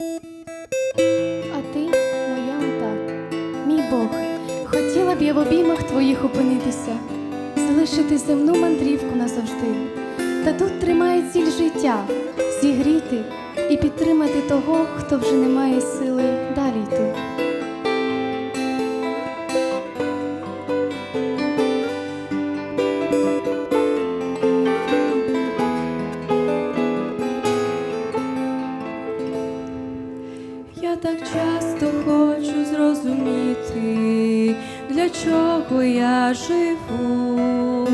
А ти моя мета, мій Бог, хотіла б я в обіймах твоїх опинитися, залишити земну мандрівку назавжди. Та тут тримає ціль життя, зігріти і підтримати того, хто вже не має сили далі йти. Я так часто хочу зрозуміти, для чого я живу,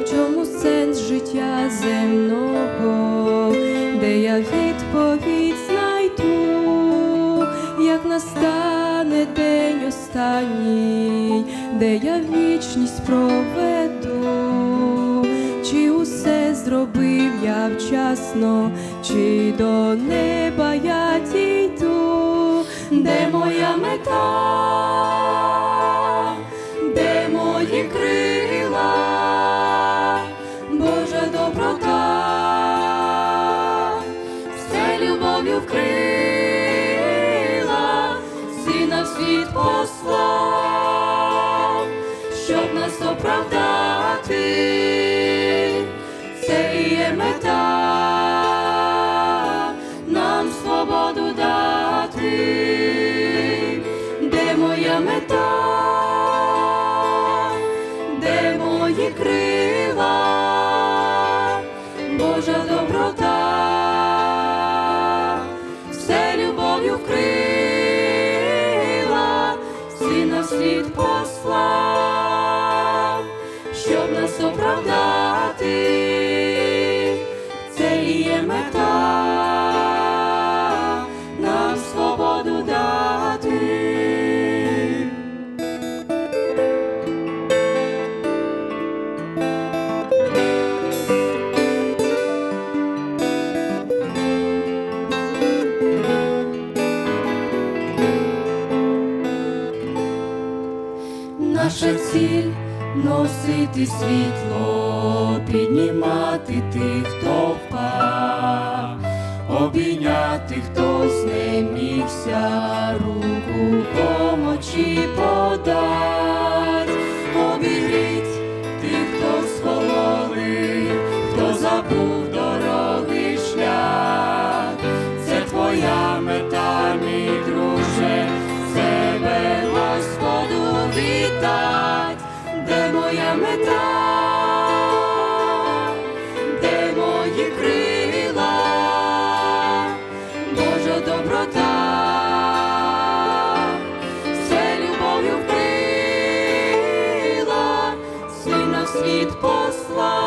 в чому сенс життя земного, де я відповідь знайду, як настане день останній, де я вічність проведу, чи усе зробив я вчасно, чи до неба я дійду, моя мета, світ послав, щоб нас оправдати, Наша ціль носити світло, піднімати тих, хто впав, обійняти, хто знемігся, руку помочі подать, обігріть тих, хто схололи, хто забув Господу де моя мета, де мої крила, Божа доброта, все любов'ю вкрила, сина в світ послав,